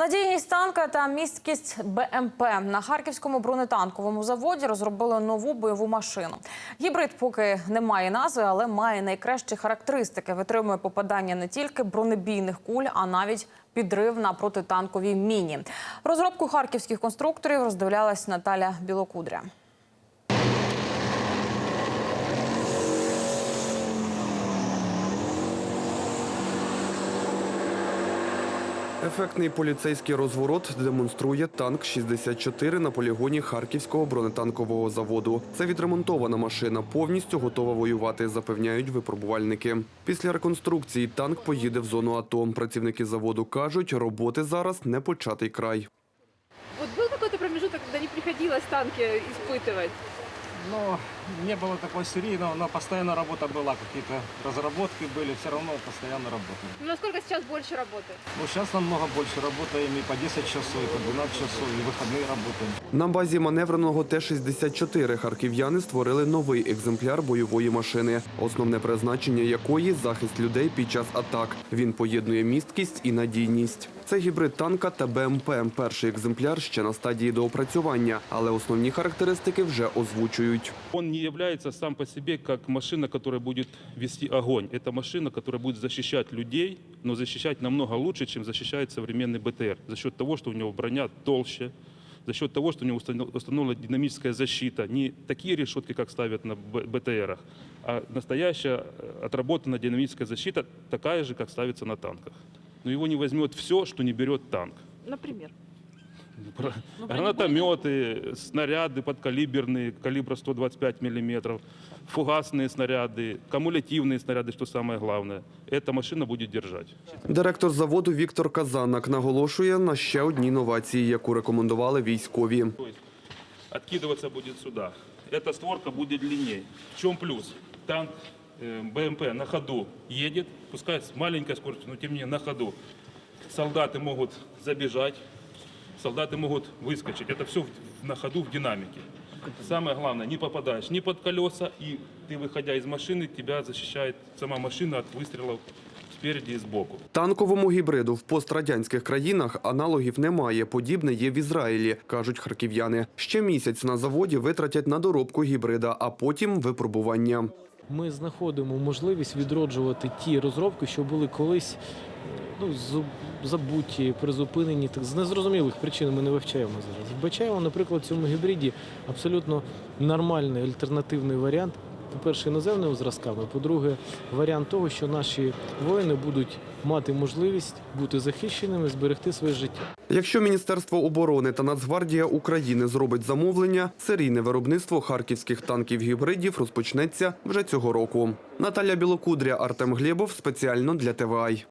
Надійність танка та місткість БМП на харківському бронетанковому заводі розробили нову бойову машину. Гібрид поки не має назви, але має найкращі характеристики. Витримує попадання не тільки бронебійних куль, а навіть підрив на протитанковій міні. Розробку харківських конструкторів роздивлялась Наталя Білокудря. Ефектний поліцейський розворот демонструє танк 64 на полігоні Харківського бронетанкового заводу. Це відремонтована машина, повністю готова воювати, запевняють випробувальники. Після реконструкції танк поїде в зону АТО. Працівники заводу кажуть, роботи зараз не початий край. Вот был какой-то промежуток, когда не приходилось танки испытывать? Но не было такой серийного, но постоянно работа была, какие-то разработки были, все равно постоянно работали. Ну, насколько сейчас больше работы? Ну, сейчас намного больше работаем, и по 10 часов, и по 12 часов, и выходные работаем. На базі маневреного Т-64 харків'яни створили новий екземпляр бойової машини, основне призначення якої захист людей під час атак. Він поєднує місткість і надійність. Це гібрид танка та БМП. Перший екземпляр ще на стадії доопрацювання, але основні характеристики вже озвучують. Он не является сам по себе как машина, которая будет вести огонь. Это машина, которая будет защищать людей, но защищать намного лучше, чем защищает современный БТР. За счет того, что у него броня толще, за счет того, что у него установ- установлена динамическая защита. Не такие решетки, как ставят на БТРах, а настоящая э, отработанная динамическая защита, такая же, как ставится на танках. Но его не возьмет все, что не берет танк. Например. Про- Гранатометы, снаряды подкалиберные, калибра 125 миллиметров, фугасные снаряды, кумулятивные снаряды, что самое главное. Эта машина будет держать. Директор заводу Віктор Казанак наголошує на ще одній новації, яку рекомендували військові. То есть откидываться будет сюда. Эта створка будет длиннее. В чем плюс? Танк э, БМП на ходу едет, пускай с маленькой скоростью, но тем не менее на ходу. Солдаты могут забежать, солдаты могут выскочить. Это все на ходу в динамике. Самое главное, не попадаешь ни под колеса, и ты, выходя из машины, тебя защищает сама машина от выстрелов спереди и сбоку. Танковому гібриду в пострадянських країнах аналогів немає. Подібне є в Ізраїлі, кажуть харків'яни. Ще місяць на заводі витратять на доробку гібрида, а потім випробування. Ми знаходимо можливість відроджувати ті розробки, що були колись ну, забуті, призупинені. Так, з незрозумілих причин ми не вивчаємо зараз. Вбачаємо, наприклад, в цьому гібриді абсолютно нормальний альтернативний варіант. По-перше, іноземними зразками, по-друге, варіант того, що наші воїни будуть мати можливість бути захищеними, зберегти своє життя. Якщо Міністерство оборони та Нацгвардія України зробить замовлення, серійне виробництво харківських танків гібридів розпочнеться вже цього року. Наталя Білокудря, Артем Глєбов спеціально для ТВАЙ.